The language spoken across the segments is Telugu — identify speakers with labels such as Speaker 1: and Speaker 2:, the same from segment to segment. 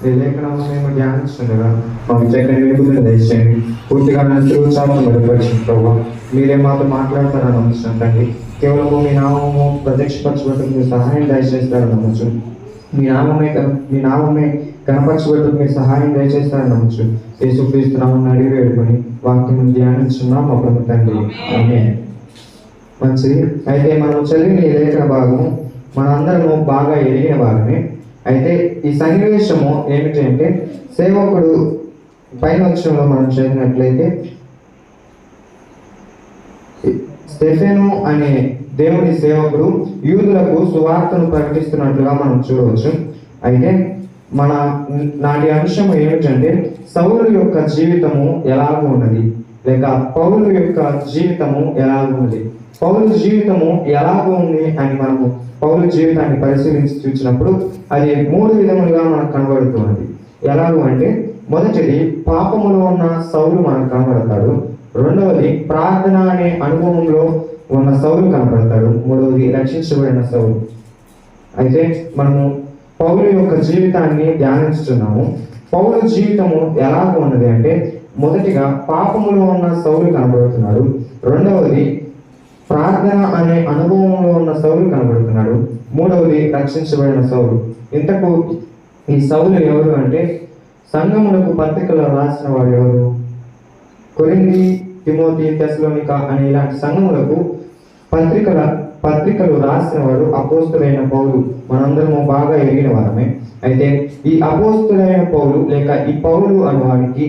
Speaker 1: ఈ లేఖనము మేము ధ్యానిస్తుండగా మా చక్కని వెలుగులను దయచేయండి పూర్తిగా నా త్రోత్సాహం బలపరిచిన ప్రభావ మీరే మాతో మాట్లాడతారని నమ్ముతున్నాం తండ్రి కేవలం మీ నామము ప్రత్యక్షపరచబట్టుకు మీరు సహాయం దయచేస్తారని నమ్మచ్చు మీ నామమే మీ నామమే కనపరచబట్టుకు మీరు సహాయం దయచేస్తారని నమ్మచ్చు యేసుక్రీస్తున్నామని అడిగి వేడుకొని వాక్యం ధ్యానిస్తున్నాం మా ప్రభు తండ్రి ఆమేన్. మంచిది అయితే మనం చదివిన ఈ లేఖన భాగము మనందరము బాగా ఎరిగిన భాగమే అయితే ఈ సన్నివేశము ఏమిటంటే సేవకుడు పైన వచ్చంలో మనం చదివినట్లయితే స్టెఫెను అనే దేవుని సేవకుడు యూదులకు సువార్తను ప్రకటిస్తున్నట్లుగా మనం చూడవచ్చు. అయితే మన నాటి అంశం ఏమిటంటే సౌలు యొక్క జీవితము ఎలాగ ఉన్నది? లేక పౌలు యొక్క జీవితము ఎలాగ ఉన్నది? పౌలు జీవితము ఎలాగో ఉంది అని మనము పౌరుల జీవితాన్ని పరిశీలించి చూసినప్పుడు అది మూడు విధములుగా మనకు కనబడుతున్నది. ఎలాగూ అంటే మొదటిది పాపములో ఉన్న సౌలు మనకు కనబడతాడు. రెండవది ప్రార్థన అనే అనుభవంలో ఉన్న సౌలు కనబడతాడు. మూడవది రక్షించబడిన సౌలు. అయితే మనము పౌలు యొక్క జీవితాన్ని ధ్యానించుతున్నాము. పౌలు జీవితము ఎలాగ ఉన్నది అంటే మొదటిగా పాపములో ఉన్న సౌలు కనబడుతున్నాడు. రెండవది ప్రార్థన అనే అనుభవంలో ఉన్న సౌలు కనబడుతున్నాడు. మూడవది రక్షించబడిన సౌలు ఇంతకు ఈ సౌలు ఎవరు అంటే సంఘములకు పత్రికలు రాసిన వాడు ఎవరు? కొరింది తిమోతి తెస్లోనిక అనే ఇలాంటి సంఘములకు పత్రికల పత్రికలు రాసిన వాడు అపోస్తులైన పౌలు. మనందరము బాగా ఎరిగిన వారమే. అయితే ఈ అపోస్తులైన పౌలు లేక ఈ పౌలు అనే వానికి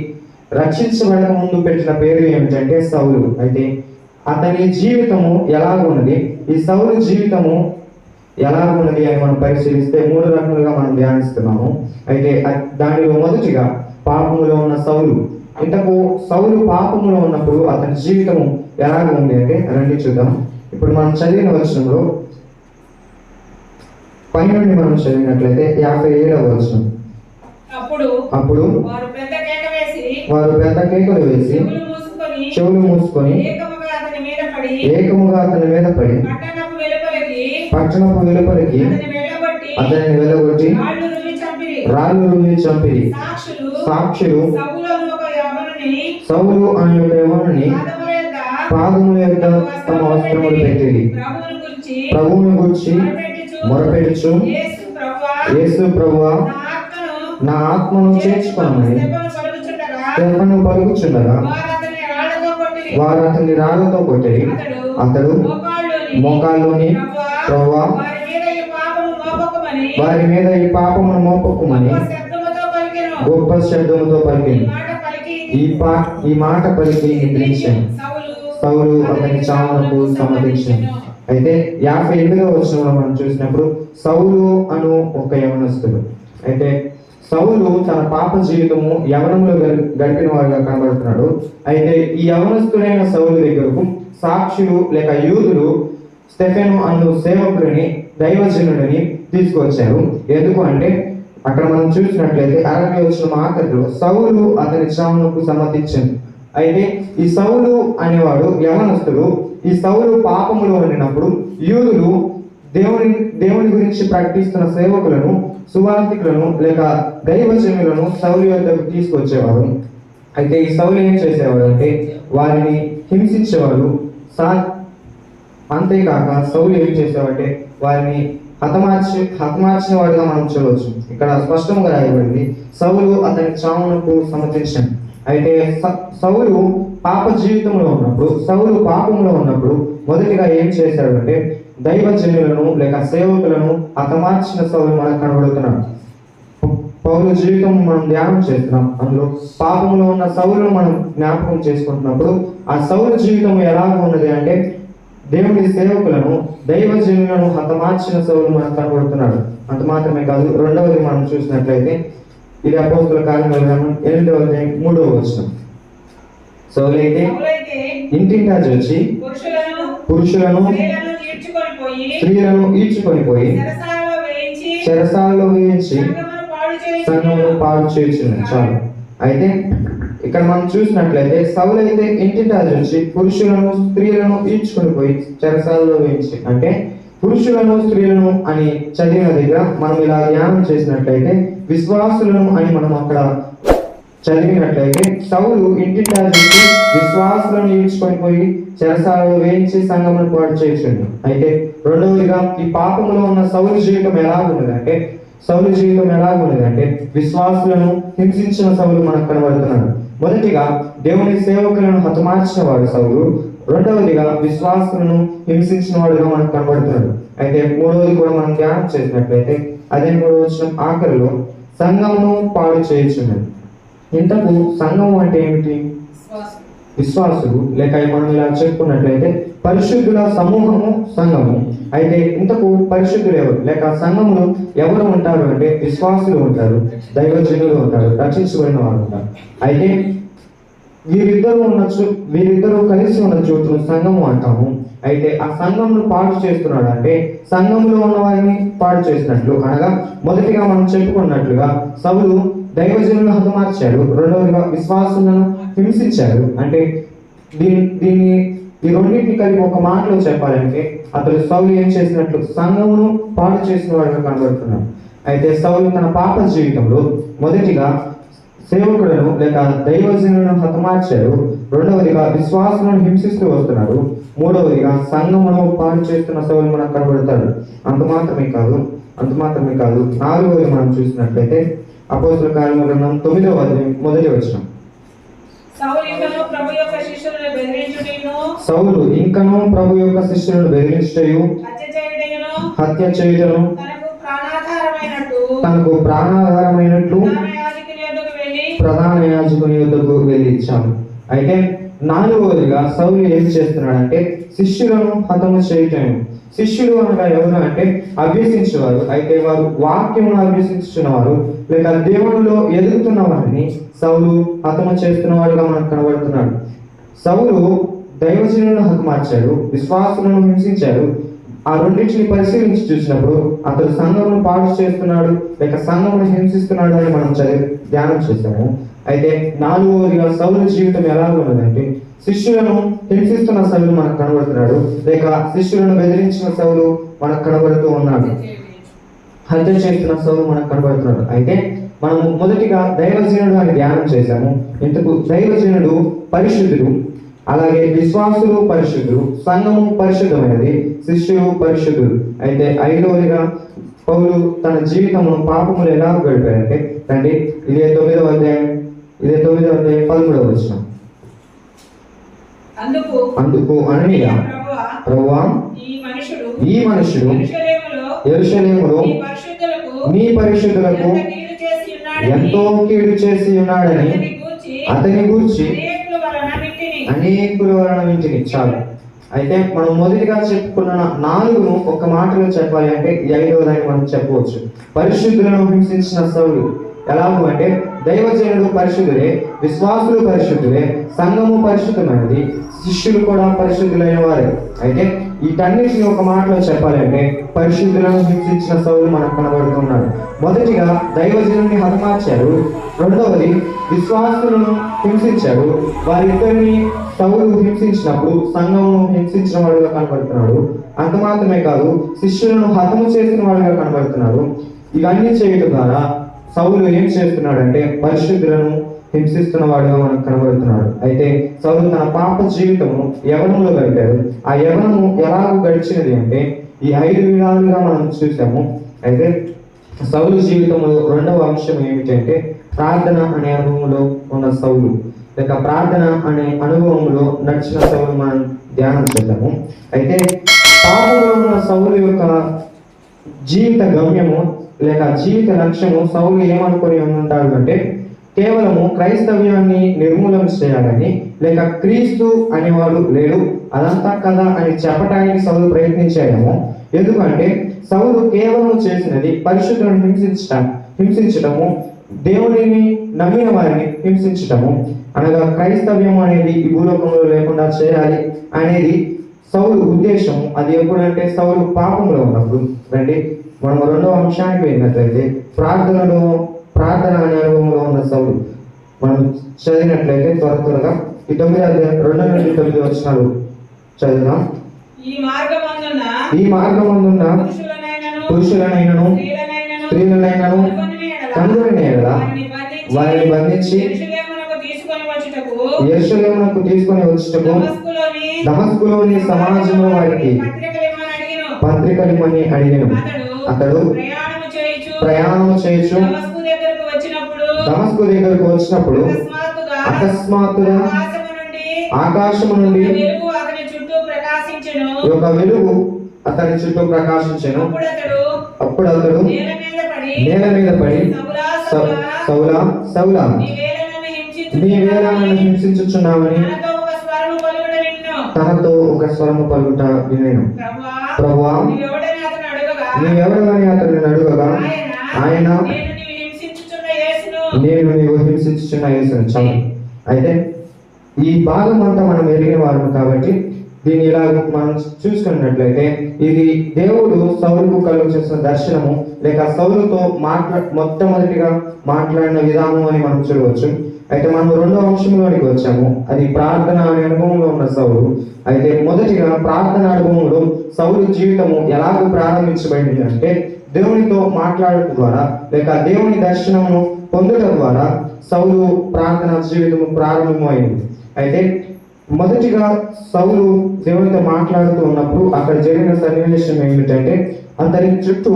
Speaker 1: రక్షించబడక ముందు పెట్టిన పేరు ఏమిటంటే సౌలు అయితే అతని జీవితము ఎలాగున్నది? ఈ సౌలు జీవితము ఎలాగున్నది అని మనం పరిశీలిస్తే మూడు రకాలుగా మనం ధ్యానిస్తున్నాము. అయితే దానిలో మొదటిగా పాపములో ఉన్న సౌలు. ఇంతకు సౌలు పాపములో ఉన్నప్పుడు అతని జీవితము ఎలాగ ఉంది అంటే రండి చూద్దాం. ఇప్పుడు మనం చదివిన వచనంలో పైనుండి మనం చదివినట్లయితే యాభై ఏడవ వచనం.
Speaker 2: అప్పుడు
Speaker 1: అప్పుడు
Speaker 2: వారు పెద్ద
Speaker 1: కేకలు వేసి
Speaker 2: చెవులు మూసుకొని
Speaker 1: చెవులు మూసుకొని
Speaker 2: ఏకముగా అతని మీద పడి
Speaker 1: ఏకముగా అతని మీద పడి
Speaker 2: పట్టణపు వెలుపలికి
Speaker 1: పట్టణపు వెలుపలికి అతనిని వెళ్ళగొట్టి
Speaker 2: రాళ్ళు రువి చంపిరి. సాక్షులు
Speaker 1: సౌలు అనే యవనుని
Speaker 2: పాదముల
Speaker 1: యొక్క తమ వస్త్రములు పెట్టిరి.
Speaker 2: ప్రభువును గురించి
Speaker 1: మొరపెడుచు
Speaker 2: యేసు ప్రభువా,
Speaker 1: ప్రభువా.
Speaker 2: నా ఆత్మను
Speaker 1: చేర్చుకోమని తెప్పను పలుకుచుండగా
Speaker 2: వారు అతన్ని రాళ్ళతో కొట్టిరి.
Speaker 1: అతడు మోకాల్లోని ప్రభువా
Speaker 2: వారి మీద ఈ
Speaker 1: పాపమును మోపకుమని
Speaker 2: గొప్ప శబ్దముతో ఈ
Speaker 1: పలికింది
Speaker 2: పలికి
Speaker 1: ఈ పా ఈ మాట పలికి నిద్రించాను.
Speaker 2: సౌలు
Speaker 1: అతని చావునకు సమర్థించాను అయితే యాభై ఎనిమిదో వచ్చిన మనం చూసినప్పుడు సౌలు అను ఒక యవనస్తుడు. అయితే సౌలు తన పాప జీవితము యవనంలో గడిపిన వారిగా కనబడుతున్నాడు. అయితే ఈ యవనస్తుడైన సౌలు దగ్గరకు సాక్షులు లేక యూదులు స్టెఫెను అను సేవకుడిని దైవజనుడిని తీసుకొచ్చారు. ఎందుకు అంటే అక్కడ మనం చూసినట్లయితే అరవై వచ్చిన ఆఖరిలో సౌలు అతని చావునకు సమ్మతించింది. అయితే ఈ సౌలు అనేవాడు యవనస్తుడు. ఈ సౌలు పాపములో ఉండినప్పుడు యూదులు దేవుని దేవుని గురించి ప్రకటిస్తున్న సేవకులను సువార్థికులను లేక దైవజనులను సౌలు వద్దకు తీసుకొచ్చేవారు. అయితే ఈ సౌలు ఏం చేసేవారు అంటే వారిని హింసించేవారు. సా అంతేకాక సౌలు ఏం చేసేవాడంటే వారిని హతమార్చి హతమార్చిన వాడిగా మనం చూడవచ్చు. ఇక్కడ స్పష్టంగా రాయబడింది సౌలు అతని చావునకు సమ్మతించాడు అయితే సౌలు పాప జీవితంలో ఉన్నప్పుడు సౌలు పాపంలో ఉన్నప్పుడు మొదటిగా ఏం చేశాడు అంటే దైవజనులను లేక సేవకులను హతమార్చిన సౌలు మనకు కనబడుతున్నాడు. పౌరు జీవితం మనం ధ్యానం చేస్తున్నాం. అందులో పాపంలో ఉన్న సౌలును మనం జ్ఞాపకం చేసుకుంటున్నప్పుడు ఆ సౌలు జీవితం ఎలాగ ఉన్నది అంటే దేవుని సేవకులను దైవజనులను హతమార్చిన సౌలు మనకు కనబడుతున్నాడు. అంత మాత్రమే కాదు రెండవది మనం చూసినట్లయితే ఇది అపోస్తుల కార్యముల గ్రంథం ఎనిమిదవ మూడవ వచనం. సౌలైతే ఇంటింటా వచ్చి
Speaker 2: పురుషులను స్త్రీలను ఈడ్చుకొని పోయి చెరసాలలో వేయించి
Speaker 1: సంఘమును పాడు చేయుచున్నది చాలు. అయితే ఇక్కడ మనం చూసినట్లయితే సౌలైతే ఇంటింటా వచ్చి పురుషులను స్త్రీలను ఈడ్చుకొని పోయి చెరసాలలో వేయించి అంటే పురుషులను స్త్రీలను అని చదివిన దగ్గర మనం ఇలా ధ్యానం చేసినట్లయితే విశ్వాసులను అని మనం అక్కడ చదివినట్లయితే సౌలు ఇంటింటా చేసి విశ్వాసులను పోయి చెరసాలలో వేయించి సంఘమును పాటు చేసిండు. అయితే రెండవదిగా ఈ పాపంలో ఉన్న సౌలు జీవితం ఎలా ఉన్నదంటే సౌలు జీవితం ఎలా ఉన్నదంటే విశ్వాసులను హింసించిన సౌలు మనకు కనబడుతున్నాడు. మొదటిగా దేవుని సేవకులను హతమార్చిన వాడు సౌలు రెండవదిగా విశ్వాసులను హింసించిన వాడుగా మనకు కనబడుతున్నాడు. అయితే మూడవది కూడా మనం ధ్యానం చేసినట్లయితే అదే మూడవ వచ్చిన ఆఖరిలో సంఘమును పాడు చేయుచున్నది ఇంతకు సంఘం అంటే ఏమిటి? విశ్వాసులు. లేక మనం ఇలా చెప్పుకున్నట్లయితే పరిశుద్ధుల సమూహము సంఘము. అయితే ఇంతకు పరిశుద్ధులు ఎవరు? లేక సంఘములు ఎవరు ఉంటారు అంటే విశ్వాసులు ఉంటారు దైవజనులు ఉంటారు రక్షించబడిన వారు ఉంటారు. అయితే వీరిద్దరు ఉన్న చో- వీరిద్దరూ కలిసి ఉన్న చోటును సంఘము అంటాము. అయితే ఆ సంఘంను పాడు చేస్తున్నాడు అంటే సంఘంలో ఉన్న వారిని పాడు చేసినట్లు అనగా మొదటిగా మనం చెప్పుకున్నట్లుగా సభలు దైవజనులను హతమార్చాడు రెండవదిగా విశ్వాసులను హింసించాడు అంటే దీని దీన్ని ఈ రెండింటిని కలిపి ఒక మాటలో చెప్పాలంటే అతడు సౌలు ఏం చేసినట్లు సంఘమును పాడు చేసిన వాడుగా కనబడుతున్నాడు. అయితే సౌలు తన పాప జీవితంలో మొదటిగా సేవకులను లేక దైవజనులను హతమార్చాడు రెండవదిగా విశ్వాసులను హింసిస్తూ వస్తున్నాడు. మూడవదిగా సంఘమును పాడు చేస్తున్న సౌలు మనకు కనబడతాడు. అంత మాత్రమే కాదు అంత మాత్రమే కాదు నాలుగవది మనం చూసినట్లయితే అపోస్తుల కార్యముల గ్రంథం తొమ్మిదవ అధ్యాయం మొదటి వచనం.
Speaker 2: సౌలు ఇంకను ప్రభు యొక్క శిష్యులను
Speaker 1: బెదిరించటయు?
Speaker 2: హత్య చేయుటను? తనకు
Speaker 1: ప్రాణాధారమైనట్లు
Speaker 2: ప్రధాన యాజకుని యొద్దకు వెళ్ళి?
Speaker 1: ప్రధాన యాజకుని యొద్దకు వెళ్ళి ఇచ్చాము అయితే నాలుగవదిగా సౌలు ఏం చేస్తున్నాడంటే శిష్యులను హతము చేయటం శిష్యులు అనగా ఎవరు అంటే అభ్యసించేవారు. అయితే వారు వాక్యమును అభ్యసించున్నవారు లేక దేవునిలో ఎదుగుతున్న వారిని సౌలు హతము చేస్తున్న వాడుగా మనకు కనబడుతున్నాడు. సౌలు దైవజనులను హతమార్చాడు విశ్వాసులను హింసించాడు. ఆ రెండింటిని పరిశీలించి చూసినప్పుడు అతడు సంఘమును పాటు చేస్తున్నాడు లేక సంఘమును హింసిస్తున్నాడు అని మనం చదివి ధ్యానం చేశాము. అయితే నాలుగవదిగా సౌలు జీవితం ఎలా ఉన్నదంటే శిష్యులను హింసిస్తున్న సౌలు మనకు కనబడుతున్నాడు. లేక శిష్యులను బెదిరించిన సౌలు మనకు కనబడుతూ ఉన్నాడు. హత్య చేస్తున్న సౌలు మనకు కనబడుతున్నాడు. అయితే మనము మొదటిగా దైవజనుడు అని ధ్యానం చేశాము. ఇంతకు దైవజనుడు పరిశుద్ధుడు అలాగే విశ్వాసులు పరిశుద్ధులు సంఘము పరిశుద్ధమైనది శిష్యులు పరిశుద్ధులు అయితే ఐదవదిగా పౌలు తన జీవితంలో పాపములు ఎలా గడిపారంటే రండి ఇదే తొమ్మిదవ అధ్యాయం. ఇదే తొమ్మిదవ అధ్యాయం పదమూడవ వచ్చిన
Speaker 2: అందుకు
Speaker 1: అననీయ
Speaker 2: ప్రభువా ఈ మనుషుడు పరిశుద్ధులకు
Speaker 1: మీ పరిశుద్ధులకు
Speaker 2: ఎంత కీడు చేసి ఉన్నాడని అతని గూర్చి అనేకుల వలన వింటిని.
Speaker 1: అనేకుల వలన వింటిని. చాలు. అయితే మనం మొదటిగా చెప్పుకున్న నాలుగును ఒక మాటలో చెప్పాలి అంటే ఈ ఐదవదాన్ని మనం చెప్పవచ్చు. పరిశుద్ధులను హింసించిన సౌలు ఎలాగూ అంటే దైవజనుడు పరిశుద్ధులే విశ్వాసులు పరిశుద్ధులే సంఘము పరిశుద్ధమైనది శిష్యులు కూడా పరిశుద్ధులైన వారే. అయితే వీటన్నిటిని ఒక మాటలో చెప్పాలంటే పరిశుద్ధులను హింసించిన సౌలు మనకు కనబడుతున్నాడు మొదటిగా దైవజనుని హతమార్చారు రెండవది విశ్వాసులను హింసించారు. వారిద్దరిని సౌలు హింసించినప్పుడు సంఘమును హింసించిన వాడుగా కనబడుతున్నాడు. అంత మాత్రమే కాదు శిష్యులను హతము చేసిన వాడుగా కనబడుతున్నాడు. ఇవన్నీ చేయడం ద్వారా సౌలు ఏం చేస్తున్నాడంటే పరిశుద్ధులను హింసిస్తున్న వాడుగా మనకు కనబడుతున్నాడు. అయితే సౌలు తన పాప జీవితము యవనంలో గడిపాడు. ఆ యవనము ఎలా గడిచినది అంటే ఈ ఐదు విధాలుగా మనం చూసాము. అయితే సౌలు జీవితంలో రెండవ అంశం ఏమిటంటే ప్రార్థన అనే అనుభవంలో ఉన్న సౌలు. లేక ప్రార్థన అనే అనుభవంలో నడిచిన సౌలు మనం ధ్యానం చేద్దాము. అయితే పాపంలో ఉన్న సౌలు యొక్క జీవిత గమ్యము లేక జీవిత లక్ష్యము సౌలు ఏమనుకుని ఉంటాడు అంటే కేవలము క్రైస్తవ్యాన్ని నిర్మూలన చేయాలని లేక క్రీస్తు అనేవాడు లేడు అదంతా కదా అని చెప్పడానికి సౌలు ప్రయత్నించాడేమో ఎందుకంటే సౌలు కేవలం చేసినది పరిశుద్ధులను హింసించటం హింసించటము దేవుడిని నమ్మిన వారిని హింసించటము. అనగా క్రైస్తవ్యం అనేది ఈ భూలోకంలో లేకుండా చేయాలి అనేది సౌలు ఉద్దేశం అది ఎప్పుడంటే సౌలు పాపంలో ఉన్నప్పుడు. రండి. మనం రెండవ అంశానికి వెళ్ళినట్లయితే ప్రార్థనలో ప్రార్థన అనే అనుభవంలో ఉన్న సౌలు మనం చదివినట్లయితే త్వర త్వరగా ఈ తొమ్మిది రెండు నుండి తొమ్మిది వచ్చినాలు చదివినాం
Speaker 2: ఈ మార్గమందున్న పురుషులనైనను స్త్రీలనైనను కనుగొనిన ఎడల వారిని బంధించి యెరూషలేమునకు తీసుకొని వచ్చుటకు దమస్కులోని
Speaker 1: సమాజంలో వారికి
Speaker 2: అడిగిను.
Speaker 1: పత్రికలిమని అడిగాను.
Speaker 2: అతడు
Speaker 1: ప్రయాణం చేయొచ్చు
Speaker 2: దమస్కు దగ్గరకు వచ్చినప్పుడు అకస్మాత్తుగా ఆకాశము నుండి ఒక వెలుగు అతని చుట్టూ ప్రకాశించెను. అప్పుడు అతడు నేల మీద పడి సౌలా
Speaker 1: "సౌ-
Speaker 2: సౌలా నీ వేళ నన్ను
Speaker 1: నీ వేళ నన్ను
Speaker 2: హింసించుచున్నావని
Speaker 1: హింసించుచున్నావని
Speaker 2: నాతో ఒక స్వరము పలుకుట నిన్ను
Speaker 1: తనతో ఒక స్వరము పలుకుట వినేను.
Speaker 2: ప్రభువా
Speaker 1: ప్రభువా
Speaker 2: నీవెవడని అతను
Speaker 1: అతనిని అడుగగా
Speaker 2: ఆయన? నేను నీవు హింసించుచున్న యేసును.
Speaker 1: నేను నీవు హింసించుచున్న యేసును. చాలు. అయితే ఈ భాగం అంతా మనం ఎరిగిన వారము కాబట్టి దీన్ని ఇలా మనం చూసుకున్నట్లయితే ఇది దేవుడు సౌలుకు కలుగు చేసిన దర్శనము లేక సౌలుతో మాట్లా మొట్టమొదటిగా మాట్లాడిన విధానం అని మనం చూడవచ్చు. అయితే మనం రెండో అంశంలోనికి వచ్చాము. అది ప్రార్థన అనే అనుభవంలో ఉన్న సౌలు. అయితే మొదటిగా ప్రార్థన అనుభవంలో సౌలు జీవితము ఎలాగ ప్రారంభించబడింది అంటే దేవునితో మాట్లాడటం ద్వారా లేక దేవుని దర్శనము పొందడం ద్వారా సౌలు ప్రార్థన జీవితము ప్రారంభమైంది. అయితే మొదటిగా సౌలు దేవునితో మాట్లాడుతూ ఉన్నప్పుడు అక్కడ జరిగిన సన్నివేశం ఏమిటంటే అతని చుట్టూ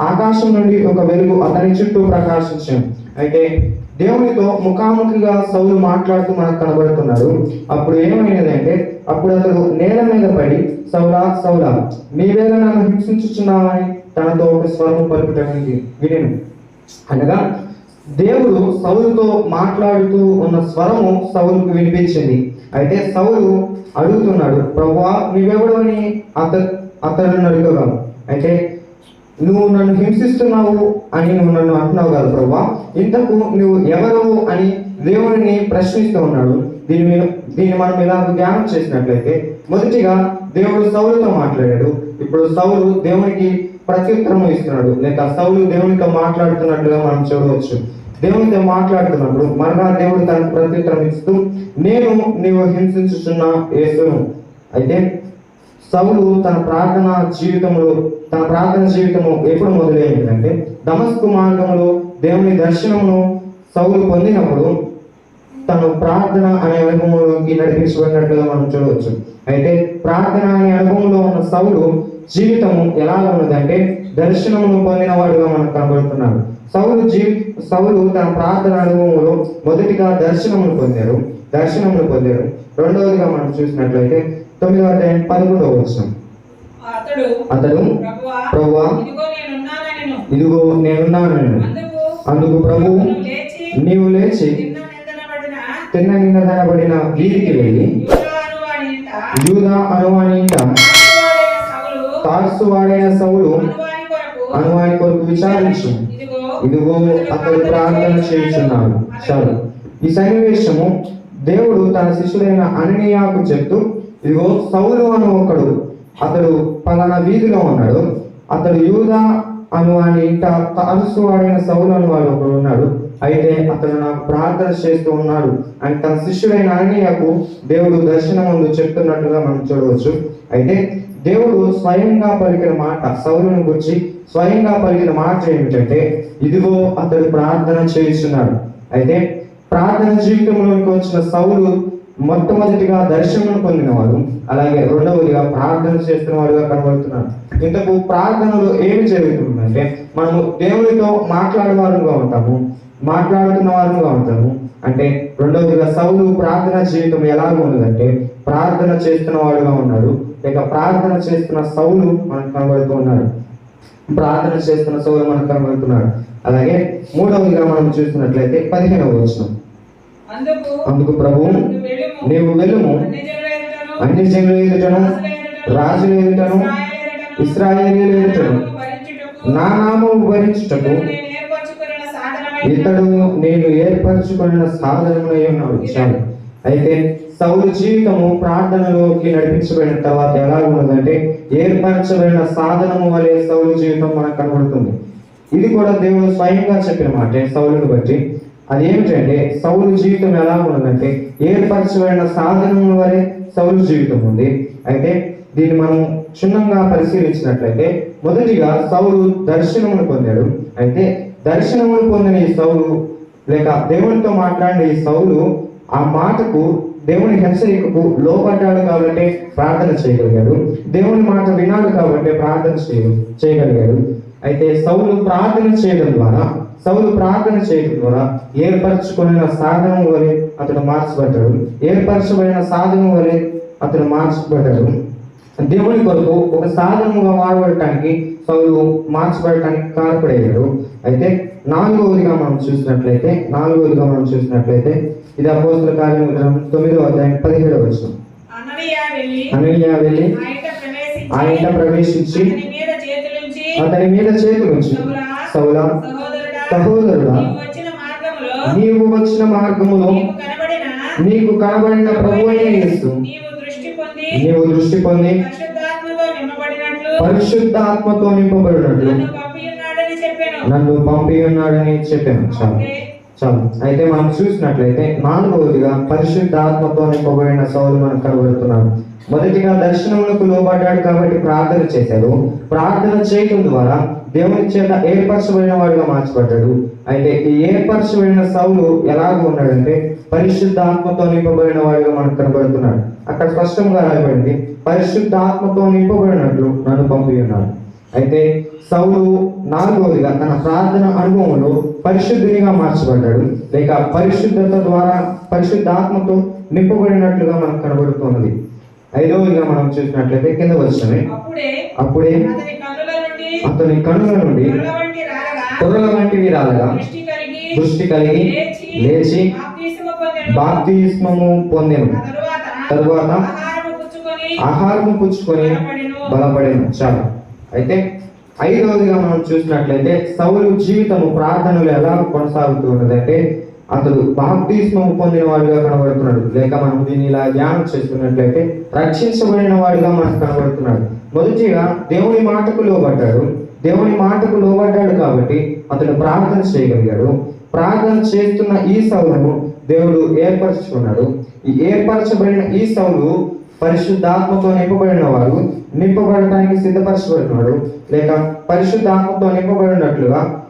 Speaker 1: ఆకాశం నుండి ఒక వెలుగు అతని చుట్టూ ప్రకాశించాను అయితే దేవునితో ముఖాముఖిగా సౌలు మాట్లాడుతూ మనకు కనబడుతున్నాడు. అప్పుడు ఏమైనదంటే అప్పుడు అతడు నేల మీద పడి సౌలా సౌలా నీవేళ నన్ను హింసించుచున్నావని తనతో ఒక స్వరం పలుకుటని వినేను. అనగా దేవుడు సౌలుతో మాట్లాడుతూ ఉన్న స్వరము సౌలుకు వినిపించింది. అయితే సౌలు అడుగుతున్నాడు ప్రభువా నీవెవడని అత అతను అడుగుగా అయితే నువ్వు నన్ను హింసిస్తున్నావు అని నువ్వు నన్ను అంటున్నావు కదా ప్రభా. ఇంతకు నువ్వు ఎవరు అని దేవుడిని ప్రశ్నిస్తూ ఉన్నాడు. దీని మీద దీన్ని మనం ఇలా ధ్యానం చేసినట్లయితే మొదటిగా దేవుడు సౌలుతో మాట్లాడాడు. ఇప్పుడు సౌలు దేవునికి ప్రత్యుత్తరం ఇస్తున్నాడు. లేక సౌలు దేవునితో మాట్లాడుతున్నట్లుగా మనం చూడవచ్చు. దేవునితో మాట్లాడుతున్నప్పుడు మరలా దేవుడు తనకు ప్రత్యుత్తరం ఇస్తూ నేను నీవు హింసించుచున్న యేసును. అయితే సౌలు తన ప్రార్థన జీవితంలో తన ప్రార్థన జీవితము ఎప్పుడు మొదలైందంటే దమస్కు మార్గంలో దేవుని దర్శనమును సౌలు పొందినప్పుడు తను ప్రార్థన అనే అనుభవంలోకి నడిపించబడినట్టుగా మనం చూడవచ్చు. అయితే ప్రార్థన అనే అనుభవంలో ఉన్న సౌలు జీవితము ఎలా ఉన్నదంటే దర్శనమును పొందిన వాడుగా మనకు కనబడుతున్నాడు. సౌలు జీవి సౌలు తన ప్రార్థన అనుభవంలో మొదటిగా దర్శనమును పొందారు దర్శనమును పొందారు. రెండవదిగా మనం చూసినట్లయితే తొమ్మిదవ టైం పదకొండవ వచ్చినాం
Speaker 2: అతడు ప్రభువా
Speaker 1: ప్రభువా
Speaker 2: ఇదిగో
Speaker 1: నేనున్నాను
Speaker 2: అందుకు
Speaker 1: ప్రభు నీవు లేచి తిన్న నిన్నదనబడిన వీధికి వెళ్ళి
Speaker 2: యూదా అనువాని
Speaker 1: తార్సు వాడైన సౌలు
Speaker 2: అనువాని కొరకు
Speaker 1: విచారించు.
Speaker 2: ఇదిగో
Speaker 1: ఇదిగో అతడు ప్రార్థన చేయుచున్నాడు. చాలు. ఈ సన్నివేశము దేవుడు తన శిష్యుడైన అననీయాకు చెప్తూ ఇదిగో సౌలు అను ఒకడు అతడు పలానా వీధిలో ఉన్నాడు. అతడు యూదా అను అని ఇంట తరసు వాడైన సౌలు అని వాడు ఒకడు ఉన్నాడు. అయితే అతడు నాకు ప్రార్థన చేస్తూ ఉన్నాడు. అని తన శిష్యుడైన అననీయకు దేవుడు దర్శనం ముందు మనం చూడవచ్చు. అయితే దేవుడు స్వయంగా పలికిన మాట సౌలుని గురించి స్వయంగా పలికిన మాట ఏమిటంటే ఇదిగో అతడు ప్రార్థన చేస్తున్నాడు అయితే ప్రార్థన జీవితంలోకి వచ్చిన సౌలు మొట్టమొదటిగా దర్శనం పొందినవాడు అలాగే రెండవదిగా ప్రార్థన చేస్తున్నవాడుగా కనబడుతున్నాడు. ఇంతకు ప్రార్థనలో ఏమి జరుగుతుందంటే మనము దేవునితో మాట్లాడేవారుగా ఉంటాము మాట్లాడుతున్న వారుగా ఉంటాము. అంటే రెండవదిగా సౌలు ప్రార్థన జీవితం ఎలాగ ఉన్నదంటే ప్రార్థన చేస్తున్న వాడుగా ఉన్నాడు లేక ప్రార్థన చేస్తున్న సౌలు మనకు కనబడుతూ ఉన్నాడు. ప్రార్థన చేస్తున్న సౌలు మనకు కనబడుతున్నాడు. అలాగే మూడవదిగా మనం చూస్తున్నట్లయితే పదిహేనవ వచనం.
Speaker 2: అందుకు
Speaker 1: అందుకు ప్రభు
Speaker 2: మేము వెళ్ళుము.
Speaker 1: నీవు
Speaker 2: అన్ని జనుల ఎదుటను,
Speaker 1: రాజులు ఎదుటను ఇస్రాయేలీలు ఎదుటను నా నామం భరించుటకు
Speaker 2: ఇతడు నేను ఏర్పరచుకున్న సాధనమై
Speaker 1: ఉన్నాడు. చాలు. అయితే సౌలు జీవితము ప్రార్థనలోకి నడిపించబడిన తర్వాత ఎలా ఉన్నదంటే ఏర్పరచబడిన సాధనము వలె సౌలు జీవితం మనకు కనబడుతుంది. ఇది కూడా దేవుడు స్వయంగా చెప్పిన మాట సౌలుని బట్టి. అది ఏమిటంటే సౌలు జీవితం ఎలా ఉన్నదంటే ఏర్పరచబడిన సాధనము వలె సౌలు జీవితం ఉంది? అయితే దీన్ని మనం క్షుణ్ణంగా పరిశీలించినట్లయితే మొదటిగా సౌలు దర్శనమును పొందాడు. అయితే దర్శనమును పొందిన ఈ సౌలు లేక దేవునితో మాట్లాడిన ఈ సౌలు ఆ మాటకు దేవుని హెచ్చరికకు లోపడ్డాడు కాబట్టి ప్రార్థన చేయగలిగాడు. దేవుని మాట వినాడు కాబట్టి ప్రార్థన చేయ చేయగలిగాడు. అయితే సౌలు ప్రార్థన చేయడం ద్వారా సౌలు ప్రార్థన చేయడం ద్వారా ఏర్పరచుకున్న సాధనం వలె అతడు మార్చబడ్డాడు. ఏర్పరచబడిన సాధనం వలె అతడు మార్చబడ్డాడు. దేవుని కొరకు ఒక సాధనముగా వాడబడటానికి సౌలు మార్చబడటానికి కారపడయ్యాడు అయితే నాలుగవదిగా మనం చూసినట్లయితే నాలుగవదిగా మనం చూసినట్లయితే ఇది అపోస్తుల కార్యం గ్రంథం తొమ్మిదో అధ్యాయం పదిహేడవ వచ్చిన
Speaker 2: అననీయ వెళ్ళి ఆయన ప్రవేశించి అతని మీద చేతులుంచి
Speaker 1: సౌలా
Speaker 2: సహోదరుడా నీవు వచ్చిన మార్గములో నీకు కనబడిన
Speaker 1: ప్రభు యేసు.
Speaker 2: నీవు దృష్టి పొంది
Speaker 1: పొంది
Speaker 2: పరిశుద్ధాత్మతో నింపబడినట్లు నన్ను
Speaker 1: పంపి ఉన్నాడని చెప్పాను. చాలు. చాలు. అయితే మనం చూసినట్లయితే నాలుగవదిగా పరిశుద్ధాత్మతో నింపబడిన సౌలు మనకు కనబడుతున్నాడు. మొదటిగా దర్శనములకు లోబడ్డాడు కాబట్టి ప్రార్థన చేశాడు. ప్రార్థన చేయడం ద్వారా దేవుని చేత ఏర్పరచబడిన వాడుగా మార్చబడ్డాడు? అయితే ఈ ఏర్పరచబడిన సౌలు ఎలాగ ఉన్నాడంటే పరిశుద్ధాత్మతో నింపబడిన వాడుగా మనకు కనబడుతున్నాడు. అక్కడ స్పష్టంగా రాయబడింది పరిశుద్ధాత్మతో నింపబడినట్లు నన్ను పంపి ఉన్నాడు. అయితే సౌలు నాలుగవదిగా తన ప్రార్థన అనుభవంలో పరిశుద్ధునిగా మార్చబడ్డాడు లేక పరిశుద్ధత ద్వారా పరిశుద్ధాత్మతో నింపబడినట్లుగా మనకు కనబడుతున్నది ఐదవదిగా మనం చూసినట్లయితే కింద వచ్చినవి
Speaker 2: అప్పుడే
Speaker 1: అప్పుడే
Speaker 2: అతని కన్నుల నుండి పొరల
Speaker 1: వంటివి రాలగా
Speaker 2: దృష్టి కలిగి లేచి బాప్తిస్మము పొందెను. తరువాత ఆహారము పుచ్చుకొని బలపడెను.
Speaker 1: చాలు. అయితే ఐదవదిగా మనం చూసినట్లయితే సౌలు జీవితము ప్రార్థనలు ఎలా కొనసాగుతూ ఉన్నదంటే అతడు బాప్తిస్మము పొందిన వాడిగా కనబడుతున్నాడు. లేక మనం దీన్ని ఇలా ధ్యానం చేసుకున్నట్లయితే రక్షించబడిన వాడిగా మనకు కనబడుతున్నాడు. మొదటిగా దేవుని మాటకు లోబడ్డాడు. దేవుని మాటకు లోబడ్డాడు కాబట్టి అతడు ప్రార్థన చేయగలిగాడు. ప్రార్థన చేస్తున్న ఈ సౌలను దేవుడు ఏర్పరచుకున్నాడు. ఈ ఏర్పరచబడిన ఈ సౌలు పరిశుద్ధాత్మతో నింపబడిన వారు నింపబడటానికి సిద్ధపరచబడినాడు లేక పరిశుద్ధాత్మతో నింపబడినట్లుగా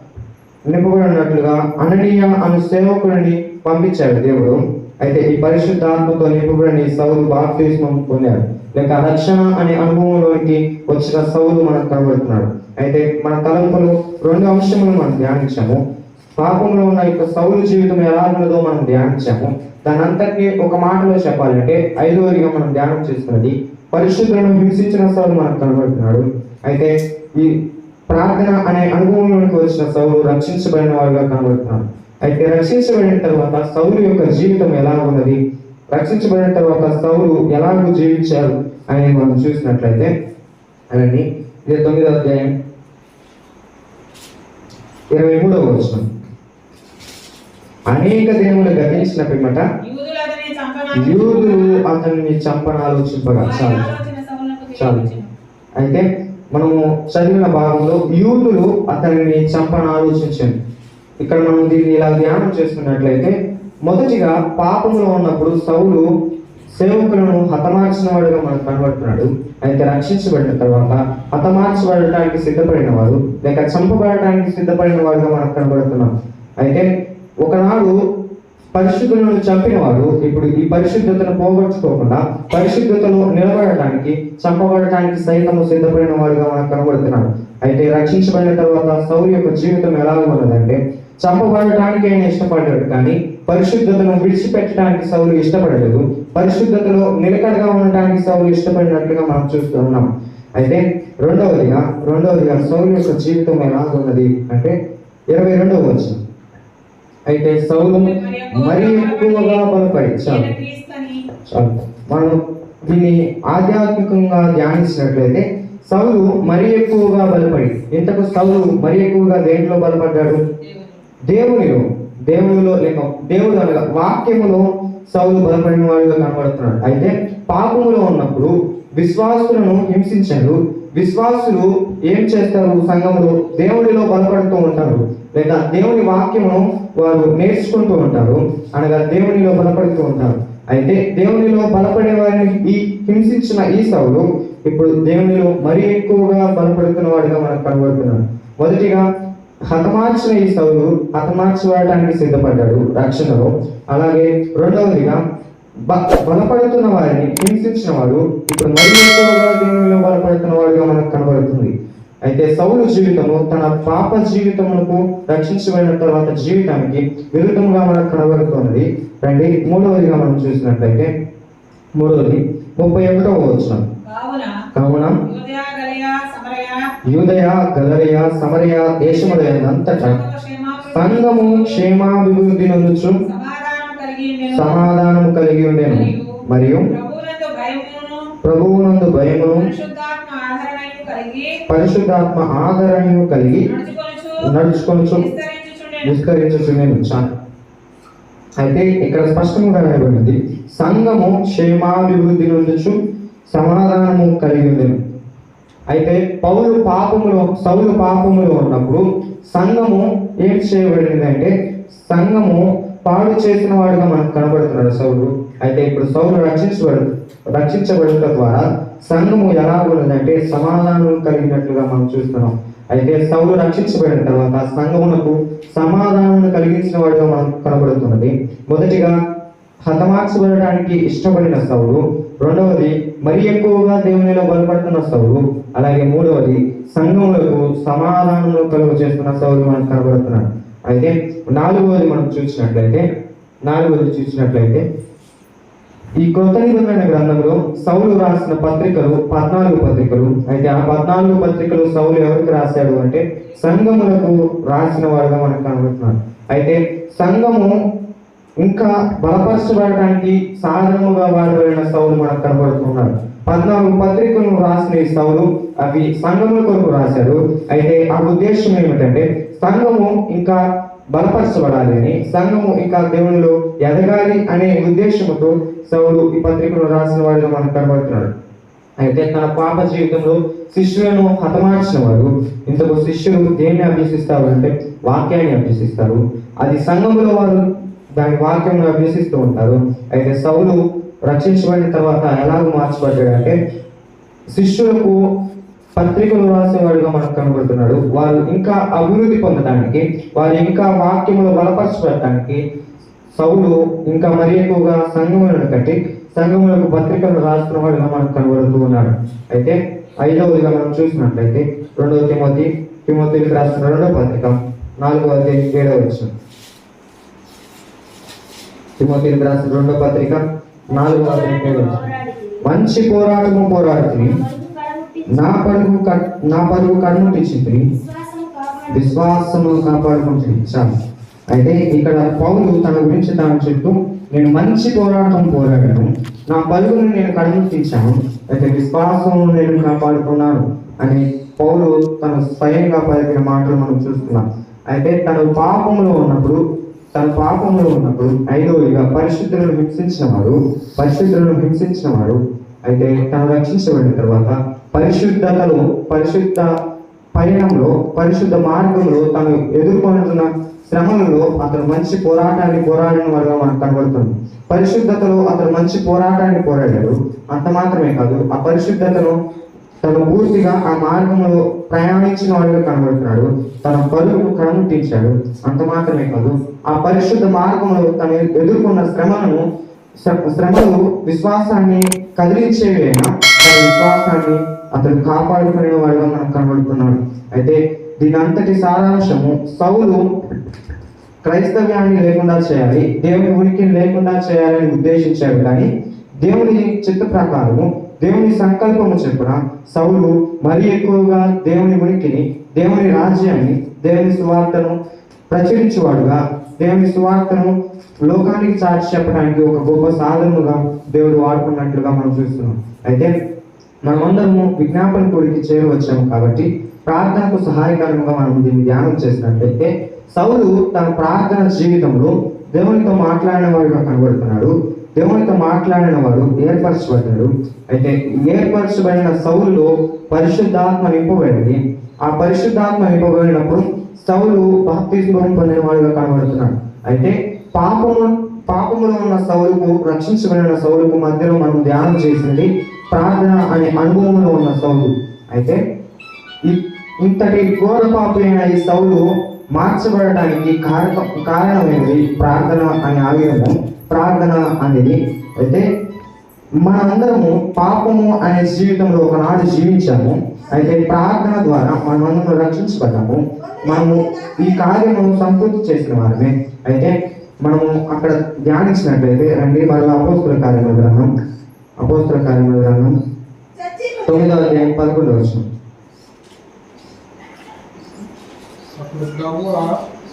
Speaker 1: నింపబడినట్లుగా అననీయ అను సేవకుడిని పంపించాడు దేవుడు. అయితే ఈ పరిశుద్ధాత్మతో నింపబడిన ఈ సౌలు బాప్తిస్మం పొందాడు. లేక రక్షణ అనే అనుభవంలోనికి వచ్చిన సౌలు మనకు కనబడుతున్నాడు. అయితే మన తలంపులు రెండు అంశములు మనం ధ్యానించాము. పాపంలో ఉన్న యొక్క సౌలు జీవితం ఎలా ఉన్నదో మనం ధ్యానించాము. దాని అంతటినీ ఒక మాటలో చెప్పాలంటే ఐదవదిగా మనం ధ్యానం చేస్తున్నది పరిశుద్ధులను హింసించిన సౌలు మనకు కనబడుతున్నాడు. అయితే ఈ ప్రార్థన అనే అనుభవంలోనికి వచ్చిన సౌలు రక్షించబడిన వారుగా కనబడుతున్నాడు. అయితే రక్షించబడిన తర్వాత సౌలు యొక్క జీవితం ఎలా ఉన్నది? రక్షించబడిన తర్వాత సౌలు ఎలాగో జీవించారు అని మనం చూసినట్లయితే అవన్నీ ఇది తొమ్మిదో అధ్యాయం. ఇరవై మూడవ వచ్చిన అనేక దినములు గతించిన పిమ్మట
Speaker 2: యూదులు
Speaker 1: అతన్ని చంపన ఆలోచింపగా
Speaker 2: వారి
Speaker 1: చాలు. చాలు. అయితే మనము చదివిన భాగంలో యూదులు అతనిని చంపన ఆలోచించారు ఇక్కడ మనం దీన్ని ఇలా ధ్యానం చేసుకున్నట్లయితే మొదటిగా పాపంలో ఉన్నప్పుడు సౌలు సేవకులను హతమార్చిన వాడుగా మనకు కనబడుతున్నాడు. అయితే రక్షించబడిన తర్వాత హతమార్చబడటానికి సిద్ధపడిన వారు లేక చంపబడటానికి సిద్ధపడిన వాడుగా మనకు కనబడుతున్నాం అయితే ఒకనాడు పరిశుద్ధులను చంపిన వారు ఇప్పుడు ఈ పరిశుద్ధతను పోగొట్టుకోకుండా పరిశుద్ధతలో నిలబడటానికి చంపబడటానికి సైతము సిద్ధపడిన వాడుగా మనకు కనబడుతున్నాడు. అయితే రక్షించబడిన తర్వాత సౌర్య యొక్క జీవితం ఎలా ఉన్నదంటే చంపబడటానికి ఆయన ఇష్టపడ్డాడు కానీ పరిశుద్ధతను విడిచిపెట్టడానికి సౌలు ఇష్టపడలేదు. పరిశుద్ధతలో నిలకడగా ఉండటానికి సౌలు ఇష్టపడినట్లుగా మనం చూస్తూ ఉన్నాం. అయితే రెండవదిగా రెండవదిగా సౌలు యొక్క జీవితం ఎలా ఉన్నది అంటే ఇరవై రెండవ వచ్చిన అయితే సౌలు మరీ ఎక్కువగా బలపడి చాలు చాలు. మనం దీన్ని ఆధ్యాత్మికంగా ధ్యానించినట్లయితే సౌలు మరీ ఎక్కువగా బలపడి ఇంతకు సౌలు మరీ ఎక్కువగా దేంట్లో బలపడ్డాడు? దేవునిలో దేవునిలో లేక దేవుడు అనగా వాక్యములో సౌలు బలపడిన వాడిగా కనబడుతున్నాడు. అయితే పాపములో ఉన్నప్పుడు విశ్వాసులను హింసించారు విశ్వాసులు ఏం చేస్తారు? సంఘంలో దేవునిలో బలపడుతూ ఉంటారు. లేక దేవుని వాక్యమును వారు నేర్చుకుంటూ ఉంటారు. అనగా దేవునిలో బలపడుతూ ఉంటారు. అయితే దేవునిలో బలపడే వారిని ఈ హింసించిన ఈ సౌలు ఇప్పుడు దేవునిలో మరీ ఎక్కువగా బలపడుతున్న వాడిగా మనకు కనబడుతున్నాడు. మొదటిగా హతమార్చిన ఈ సౌలు హతమార్చడానికి సిద్ధపడ్డాడు రక్షణలో. అలాగే రెండవదిగా బలపడుతున్న వారిని హింసించిన వాడు ఇప్పుడు మరీ ఎక్కువగా దేవునిలో బలపడుతున్న వాడిగా మనకు కనబడుతుంది. అయితే సౌలు జీవితము తన పాప జీవితమునకు రక్షించబడిన తర్వాత జీవితానికి విరుద్ధంగా మనకు కనబడుతున్నది. రండి మూడవదిగా మనం చూసినట్లయితే మూడవది ముప్పై ఒకటవ వచ్చిన
Speaker 2: కావున యూదయ గదరయ సమరయ
Speaker 1: యూదయ గలరియ సంఘము క్షేమాభివృద్ధి నొందుచు
Speaker 2: సమాధానం కలిగి ఉండేను.
Speaker 1: మరియు
Speaker 2: ప్రభువునందు భయమును పరిశుద్ధాత్మ
Speaker 1: ఆదరణను కలిగి
Speaker 2: నడుచుకొనుచు
Speaker 1: నడుచుకొనుచు
Speaker 2: విస్తరించుచుండెను.
Speaker 1: అయితే ఇక్కడ స్పష్టంగా రాయబడింది సంఘము క్షేమాభివృద్ధి నొందుచు సమాధానము కలిగి ఉండేను. అయితే పౌలు పాపములో సౌలు పాపములో ఉన్నప్పుడు సంఘము ఏం చేయబడినదంటే సంఘము పాడు చేసిన వాడుగా మనకు కనబడుతున్నాడు సౌలు. అయితే ఇప్పుడు సౌలు రక్షించబడు రక్షించబడటం ద్వారా సంఘము ఎలా ఉన్నదంటే సమాధానం కలిగినట్లుగా మనం చూస్తున్నాం. అయితే సౌలు రక్షించబడిన తర్వాత సంఘమునకు సమాధానం కలిగించిన వాడుగా మనకు కనబడుతున్నది. మొదటిగా హతమార్చబడడానికి ఇష్టపడిన సౌలు రెండవది మరి ఎక్కువగా దేవునిలో బలపడుతున్న సౌలు అలాగే మూడవది సంఘములకు సమాధానము కలుగు చేస్తున్న సౌలు మనకు కనబడుతున్నాడు. అయితే నాలుగవది మనం చూసినట్లయితే నాలుగవది చూసినట్లయితే ఈ కొత్త నిబంధన గ్రంథంలో సౌలు రాసిన పత్రికలు పద్నాలుగు పత్రికలు అయితే ఆ పద్నాలుగు పత్రికలు సౌలు ఎవరికి రాశాడు అంటే సంఘములకు రాసిన వాడుగా మనకు కనబడుతున్నాడు. అయితే సంఘము ఇంకా బలపరచబడటానికి సాధనముగా వాడబడిన సౌలు మనకు కనబడుతున్నాడు పద్నాలుగు పత్రికలను రాసిన ఈ సౌలు అవి సంఘముల కొరకు రాశారు. అయితే ఆ ఉద్దేశం ఏమిటంటే సంఘము ఇంకా బలపరచబడాలి అని సంఘము ఇంకా దేవునిలో ఎదగాలి అనే ఉద్దేశంతో సౌలు ఈ పత్రికను రాసిన వాడిగా మనకు కనబడుతున్నాడు. అయితే తన పాప జీవితంలో శిష్యులను హతమార్చిన వాడు ఇంతకు శిష్యులు దేన్ని అభ్యసిస్తారు అంటే వాక్యాన్ని అభ్యసిస్తారు. అది సంఘంలో వారు దాని వాక్యంలో అభ్యసిస్తూ ఉంటారు. అయితే సౌలు రక్షించబడిన తర్వాత ఎలాగో మార్చబడ్డాడంటే శిష్యులకు పత్రికలు రాసేవాడిగా మనకు కనబడుతున్నాడు. వారు ఇంకా అభివృద్ధి పొందడానికి వారు ఇంకా వాక్యములు బలపరచబడటానికి సౌలు ఇంకా మరీ ఎక్కువగా సంఘములను కట్టి సంఘములకు పత్రికలు రాస్తున్న వాడిగా మనకు కనబడుతూ ఉన్నాడు. అయితే ఐదవదిగా మనం చూసినట్లయితే రెండవ తిమోతి తిమోతికి రాస్తున్న రెండవ పత్రిక నాలుగవ అధ్యాయం ఏడవ వచ్చిన తిమోతిని రాసిన రెండవ పత్రిక నాలుగు మంచి పోరాటము పోరాడుతుంది నా పరుగు కట్- నా పరుగు కన్నుటిచ్చింది విశ్వాసము కాపాడుకుంటుంది చాలు అయితే ఇక్కడ పౌలు తన గురించి తాను చెప్తూ నేను మంచి పోరాటం పోరాడాను నా పరుగును నేను కడుగుతించాను అయితే విశ్వాసం నేను కాపాడుకున్నాను అని పౌలు తన స్వయంగా పలికిన మాటలు మనం చూస్తున్నాం. అయితే తను పాపంలో ఉన్నప్పుడు తన పాపంలో ఉన్నప్పుడు ఐదవదిగా పరిశుద్ధులను హింసించిన వాడు పరిశుద్ధులను హింసించిన వాడు అయితే తను రక్షించబడిన తర్వాత పరిశుద్ధతలో పరిశుద్ధ పయనంలో పరిశుద్ధ మార్గంలో తను ఎదుర్కొంటున్న శ్రమలలో అతను మంచి పోరాటాన్ని పోరాడిన వాడుగా మనకు కనబడుతుంది. పరిశుద్ధతలో అతను మంచి పోరాటాన్ని పోరాడాడు. అంత మాత్రమే కాదు ఆ పరిశుద్ధతను తను పూర్తిగా ఆ మార్గంలో ప్రయాణించిన వాడిగా కనబడుతున్నాడు. తన పరుగును క్రమటించాడు అంత మాత్రమే కాదు ఆ పరిశుద్ధ మార్గంలో తను ఎదుర్కొన్న శ్రమలను శ్ర- శ్రమలు విశ్వాసాన్ని కదిలించేవైనా? తన విశ్వాసాన్ని అతను కాపాడుకునే వాడిగా మనకు కనబడుతున్నాడు. అయితే దీని అంతటి సారాంశము సౌలు క్రైస్తవ్యాన్ని లేకుండా చేయాలి దేవుని ఉనికిని లేకుండా చేయాలని ఉద్దేశించాడు. కానీ దేవుని చిత్త ప్రకారము దేవుని సంకల్పము చెప్పున సౌలు మరీ ఎక్కువగా దేవుని ఉనికిని దేవుని రాజ్యాన్ని దేవుని సువార్తను ప్రచురించేవాడుగా దేవుని సువార్తను లోకానికి చాటి చెప్పడానికి ఒక గొప్ప సాధనముగా దేవుడు వాడుకున్నట్లుగా మనం చూస్తున్నాం. అయితే మనమందరము విజ్ఞాపన కోడికి చేరవచ్చాము కాబట్టి ప్రార్థనకు సహాయకరంగా మనం దీన్ని ధ్యానం చేసినట్లయితే సౌలు తన ప్రార్థన జీవితంలో దేవునితో మాట్లాడిన వాడుగా కనబడుతున్నాడు. దేవునితో మాట్లాడిన వాడు ఏర్పరచబడ్డాడు. అయితే ఏర్పరచబడిన సౌలు పరిశుద్ధాత్మ నింపబడింది. ఆ పరిశుద్ధాత్మ నింపబడినప్పుడు సౌలు బాప్తిస్మం పొందిన వాడుగా కనబడుతున్నాడు. అయితే పాపము పాపములో ఉన్న సౌలుకు రక్షించబడిన సౌలుకు మధ్యలో మనం ధ్యానం చేసింది ప్రార్థన అనే అనుభవంలో ఉన్న సౌలు. అయితే ఇంతటి ఘోర పాపి అయిన ఈ సౌలు మార్చబడటానికి కారక కారణమైనది ప్రార్థన అనే ఆవిర్భం ప్రార్థన అనేది అయితే మనందరము పాపము అనే జీవితంలో ఒకనాడు జీవించాము. అయితే ప్రార్థన ద్వారా మనమందరం రక్షించబడ్డాము. మనము ఈ కార్యము సంపూర్తి చేసిన వారమే. అయితే మనము అక్కడ ధ్యానించినట్లయితే రండి మరలా అపోస్తుల కార్యముల గ్రంథం అపోస్తుల కార్యముల గ్రంథం తొమ్మిదవ అధ్యాయం పదకొండవ వచ్చిన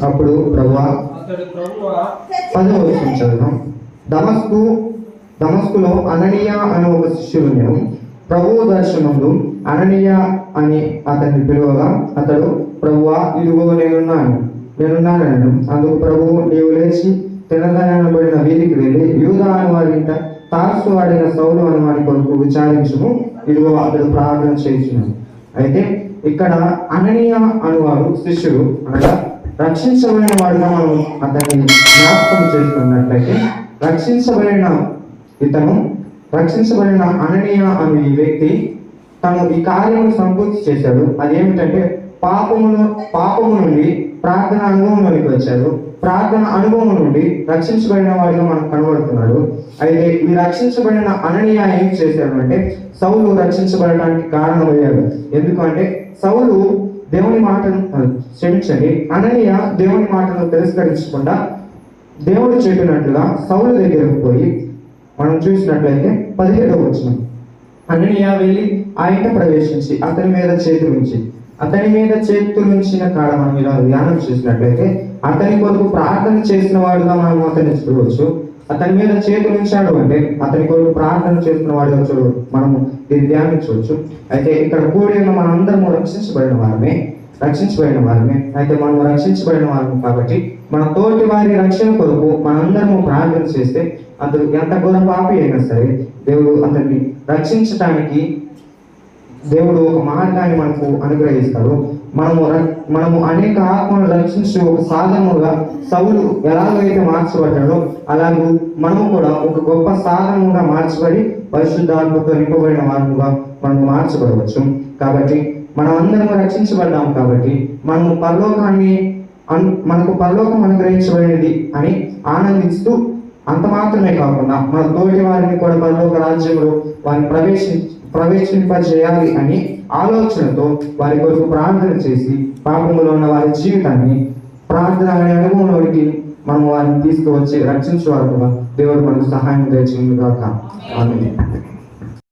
Speaker 3: అప్పుడు ప్రభువ
Speaker 1: పదవ వచ్చిన చదువు దమస్కు దమస్కులో అననీయ అనే ఒక శిష్యుడు ప్రభు ప్రభువు అననీయ అని అతన్ని పిలువగా అతడు ప్రభువా ఇదిగో నేనున్నాను. నేనున్నానను అందుకు ప్రభువు నీవు లేచి తినదనబడిన వీధికి వెళ్ళి యూదా అని వారి ఇంట ఆడిన వాడిన సౌలు అని వారి కొరకు విచారించుము. ఇదిగో అతడు ప్రార్థన చేయించున్నాను అయితే ఇక్కడ అననీయ అనువాడు శిష్యుడు అనగా రక్షించబడిన వాడుగా మనం అతన్ని జ్ఞాపకం చేసుకున్నట్లయితే రక్షించబడిన ఇతను రక్షించబడిన అననీయ అనే ఈ వ్యక్తి తను ఈ కార్యము సంపూర్తి చేశాడు. అదేమిటంటే పాపమును పాపము నుండి ప్రార్థన అనుభవంలోనికి వచ్చాడు. ప్రార్థన అనుభవం నుండి రక్షించబడిన వారిలో మనకు కనబడుతున్నాడు. అయితే ఈ రక్షించబడిన అననీయ ఏం చేశాడు అంటే సౌలు రక్షించబడడానికి కారణమయ్యాడు. ఎందుకంటే సౌలు దేవుని మాటను క్షమించండి. అననీయ దేవుని మాటను తిరస్కరించకుండా దేవుడు చెప్పినట్లుగా సౌలు దగ్గరకు పోయి మనం చూసినట్లయితే పదిహేడవ వచ్చిన అననీయ వెళ్ళి ఆ ఇంట ప్రవేశించి అతని మీద చేతులు ఉంచి అతని మీద చేతులు ఉంచిన కాడ మనం ఇలా ధ్యానం చేసినట్లయితే అతని కొరకు ప్రార్థన చేసిన వాడుగా మనం అతన్ని చూడవచ్చు. అతని మీద చేతులు ఉంచాడు అంటే అతని కొరకు ప్రార్థన చేసిన వాడుగా చూడవచ్చు. మనము దీన్ని ధ్యానించవచ్చు. అయితే ఇక్కడ కూడి ఉన్న మనందరము రక్షించబడిన వారమే రక్షించబడిన వారమే. అయితే మనం రక్షించబడిన వారము కాబట్టి మన తోటి వారి రక్షణ కొరకు మనందరము ప్రార్థన చేస్తే అతడు ఎంత ఘోర పాపి అయినా సరే దేవుడు అతన్ని రక్షించటానికి దేవుడు ఒక మార్గాన్ని మనకు అనుగ్రహిస్తాడు. మనము ర- మనము అనేక ఆత్మను రక్షించే ఒక సాధనముగా సౌలు ఎలాగైతే మార్చబడ్డాడో అలాగే మనము కూడా ఒక గొప్ప సాధనముగా మార్చబడి పరిశుద్ధాత్మతో నింపబడిన వారముగా మనము మార్చబడవచ్చు. కాబట్టి మనం అందరము రక్షించబడ్డాము కాబట్టి మనము పరలోకాన్ని అన్- మనకు పరలోకం అనుగ్రహించబడినది అని ఆనందిస్తూ అంత మాత్రమే కాకుండా మన తోటి వారిని కూడా పరలోక రాజ్యంలో వారిని ప్రవేశించి ప్రవేశింపజేయాలి అని ఆలోచనతో వారి కొరకు ప్రార్థన చేసి పాపములో ఉన్న వారి జీవితాన్ని ప్రార్థన అనే అనుభవంలోకి మనం వారిని తీసుకువచ్చి రక్షించే వారు దేవుడు మనకు సహాయం తెచ్చింది కాక